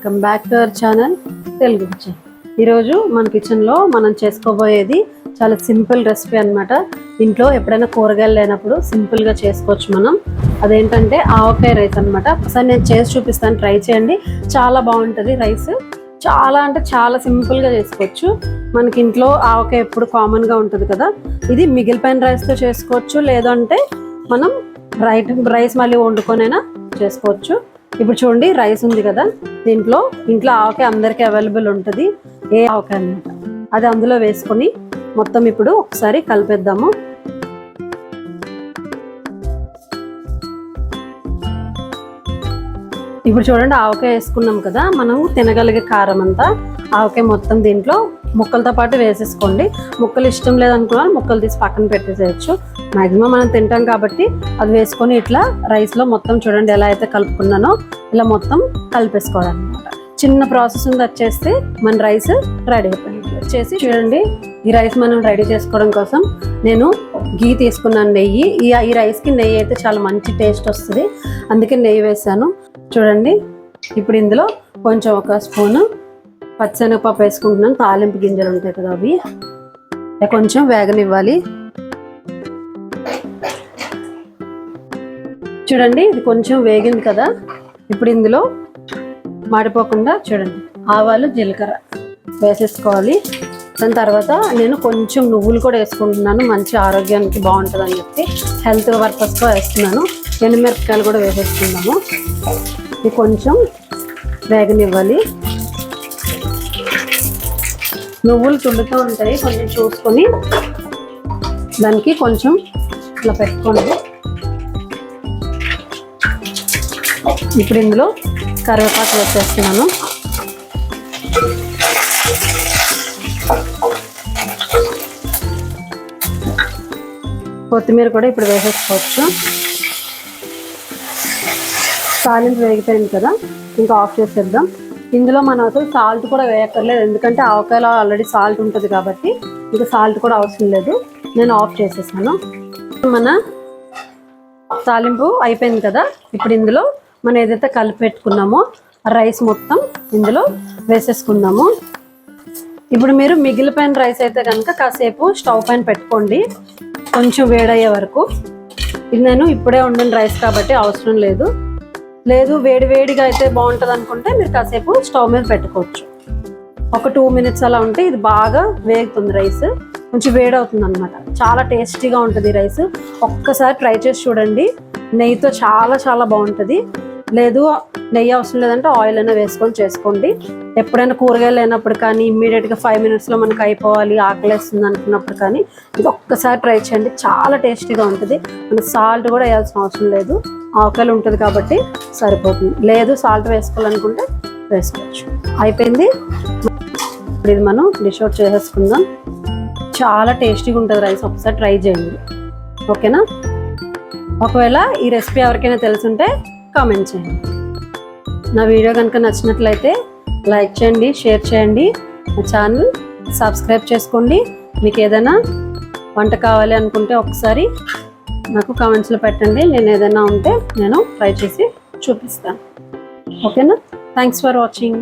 Welcome back to our channel Telugu kitchen. ఈరోజు మన కిచెన్లో మనం చేసుకోబోయేది చాలా సింపుల్ రెసిపీ అన్నమాట. ఇంట్లో ఎప్పుడైనా కూరగాయలు లేనప్పుడు సింపుల్గా చేసుకోవచ్చు మనం. అదేంటంటే ఆవకాయ రైస్ అన్నమాట. ఒకసారి నేను చేసి చూపిస్తాను ట్రై చేయండి. చాలా బాగుంటుంది రైస్. చాలా అంటే చాలా సింపుల్గా చేసుకోవచ్చు. మనకి ఇంట్లో ఆవకాయ ఎప్పుడు కామన్గా ఉంటుంది కదా. ఇది మిగిలిపోయిన రైస్తో చేసుకోవచ్చు. లేదంటే మనం రైట్ రైస్ మళ్ళీ వండుకొనైనా చేసుకోవచ్చు. ఇప్పుడు చూడండి రైస్ ఉంది కదా. దీంట్లో ఇంట్లో ఆవకాయ అందరికీ అవైలబుల్ ఉంటుంది. ఏ ఆవకాయ అనమాట అది అందులో వేసుకొని మొత్తం ఇప్పుడు ఒకసారి కలిపేద్దాము. ఇప్పుడు చూడండి ఆవకాయ వేసుకున్నాం కదా. మనం తినగలిగే కారం అంతా ఆవకాయ మొత్తం దీంట్లో ముక్కలతో పాటు వేసేసుకోండి. ముక్కలు ఇష్టం లేదనుకున్నాను ముక్కలు తీసి పక్కన పెట్టేసేయచ్చు. మాక్సిమం మనం తింటాం కాబట్టి అది వేసుకొని ఇట్లా రైస్లో మొత్తం చూడండి ఎలా అయితే కలుపుకున్నానో ఇలా మొత్తం కలిపేసుకోవాలన్నమాట. చిన్న ప్రాసెస్ ఉంది వచ్చేస్తే మన రైస్ రెడీ అయిపోయింది వచ్చేసి చూడండి ఈ రైస్ మనం రెడీ చేసుకోవడం కోసం నేను గీ తీసుకున్నాను నెయ్యి. ఈ ఈ రైస్కి నెయ్యి అయితే చాలా మంచి టేస్ట్ వస్తుంది. అందుకే నెయ్యి వేసాను. చూడండి ఇప్పుడు ఇందులో కొంచెం ఒక స్పూను పచ్చనగపప్పు వేసుకుంటున్నాను తాలింపు గింజలు ఉంటాయి కదా అవి. కొంచెం వేగనివ్వాలి. చూడండి ఇది కొంచెం వేగింది కదా. ఇప్పుడు ఇందులో మాడిపోకుండా చూడండి ఆవాలు జీలకర్ర వేసేసుకోవాలి. దాని తర్వాత నేను కొంచెం నువ్వులు కూడా వేసుకుంటున్నాను మంచి ఆరోగ్యానికి బాగుంటుంది అని చెప్పి హెల్త్ పర్పస్గా వేస్తున్నాను. ఎండుమిరపకాయలు కూడా వేసేస్తున్నాము ఇది కొంచెం వేగనివ్వాలి. నువ్వులు తుడుతూ ఉంటాయి. కొంచెం చూసుకొని దానికి కొంచెం ఇట్లా పెట్టుకోండి ఇప్పుడు ఇందులో కరివేపాకు వచ్చేస్తున్నాను కొత్తిమీర కూడా ఇప్పుడు వేసేసుకోవచ్చు. తాలింపు వేగిపోయింది కదా ఇంకా ఆఫ్ చేసేద్దాం. ఇందులో మనం అసలు సాల్ట్ కూడా వేయక్కర్లేదు. ఎందుకంటే ఆవకాయలో ఆల్రెడీ సాల్ట్ ఉంటుంది కాబట్టి ఇంకా సాల్ట్ కూడా అవసరం లేదు. నేను ఆఫ్ చేసేసాను. మన తాలింపు అయిపోయింది కదా? ఇప్పుడు ఇందులో మనం ఏదైతే కలిపి పెట్టుకున్నామో ఆ రైస్ మొత్తం ఇందులో వేసేసుకుందాము. ఇప్పుడు మీరు మిగిలిపోయిన రైస్ అయితే కనుక కాసేపు స్టవ్ పైన పెట్టుకోండి. కొంచెం వేడయ్యే వరకు. ఇది నేను ఇప్పుడే వండిన రైస్ కాబట్టి అవసరం లేదు. లేదు వేడి వేడిగా అయితే బాగుంటుంది అనుకుంటే మీరు కాసేపు స్టవ్ మీద పెట్టుకోవచ్చు. ఒక టూ మినిట్స్ అలా ఉంటే ఇది బాగా వేగుతుంది రైస్. కొంచెం వేడవుతుంది అనమాట చాలా టేస్టీగా ఉంటుంది ఈ రైస్. ఒక్కసారి ట్రై చేసి చూడండి. నెయ్యితో చాలా చాలా బాగుంటుంది. లేదు నెయ్యి అవసరం లేదంటే ఆయిల్ అయినా వేసుకొని చేసుకోండి. ఎప్పుడైనా కూరగాయలు లేనప్పుడు కానీ ఇమ్మీడియట్గా ఫైవ్ మినిట్స్లో మనకు అయిపోవాలి ఆకలేస్తుంది అనుకున్నప్పుడు కానీ ఇది ఒక్కసారి ట్రై చేయండి. చాలా టేస్టీగా ఉంటుంది. మన సాల్ట్ కూడా వేయాల్సిన అవసరం లేదు. ఆకలి ఉంటుంది కాబట్టి సరిపోతుంది. లేదు సాల్ట్ వేసుకోవాలనుకుంటే వేసుకోవచ్చు. అయిపోయింది. ఇప్పుడు ఇది మనం డిష్ అవుట్ చేసేసుకుందాం. చాలా టేస్టీగా ఉంటుంది రైస్. ఒకసారి ట్రై చేయండి. ఓకేనా? ఒకవేళ ఈ రెసిపీ ఎవరికైనా తెలుసుంటే కామెంట్ చేయండి. నా వీడియో కనుక నచ్చినట్లయితే లైక్ చేయండి షేర్ చేయండి. నా ఛానల్ సబ్స్క్రైబ్ చేసుకోండి. మీకు ఏదైనా వంట కావాలి అనుకుంటే ఒకసారి నాకు కామెంట్స్లో పెట్టండి. నేను ఏదైనా ఉంటే నేను ట్రై చేసి చూపిస్తాను. ఓకేనా? Thanks for watching